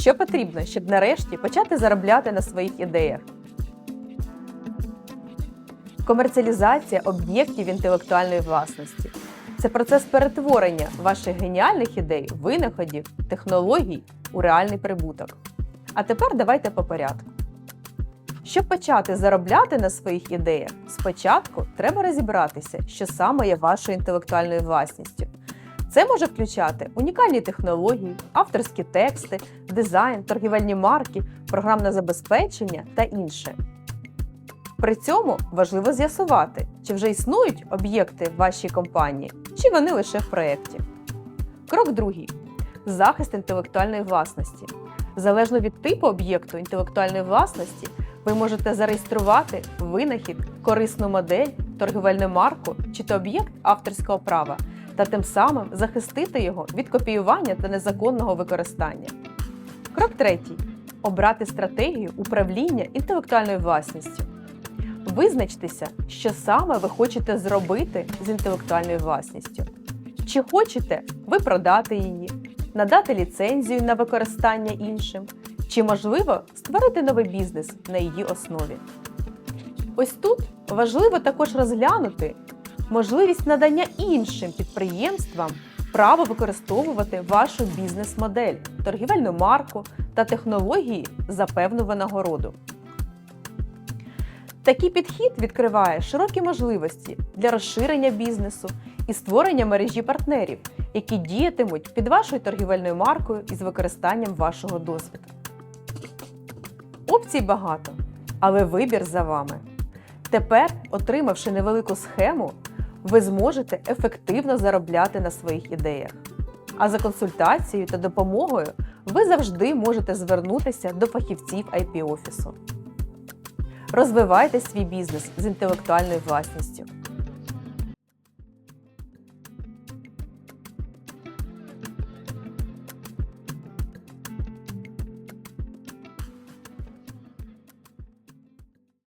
Що потрібно, щоб нарешті почати заробляти на своїх ідеях? Комерціалізація об'єктів інтелектуальної власності це процес перетворення ваших геніальних ідей, винаходів, технологій у реальний прибуток. А тепер давайте по порядку. Щоб почати заробляти на своїх ідеях, спочатку треба розібратися, що саме є вашою інтелектуальною власністю. Це може включати унікальні технології, авторські тексти, дизайн, торгівельні марки, програмне забезпечення та інше. При цьому важливо з'ясувати, чи вже існують об'єкти в вашій компанії, чи вони лише в проєкті. Крок другий захист інтелектуальної власності. Залежно від типу об'єкту інтелектуальної власності, ви можете зареєструвати винахід, корисну модель, торгівельну марку чи то об'єкт авторського права та тим самим захистити його від копіювання та незаконного використання. Крок третій обрати стратегію управління інтелектуальною власністю. Визначтеся, що саме ви хочете зробити з інтелектуальною власністю. Чи хочете ви продати її, надати ліцензію на використання іншим, чи можливо створити новий бізнес на її основі. Ось тут важливо також розглянути можливість надання іншим підприємствам право використовувати вашу бізнес-модель, торгівельну марку та технології за певну винагороду. Такий підхід відкриває широкі можливості для розширення бізнесу і створення мережі партнерів, які діятимуть під вашою торгівельною маркою із використанням вашого досвіду. Опцій багато, але вибір за вами. Тепер, отримавши невелику схему, ви зможете ефективно заробляти на своїх ідеях. А за консультацією та допомогою ви завжди можете звернутися до фахівців IP-офісу. Розвивайте свій бізнес з інтелектуальною власністю.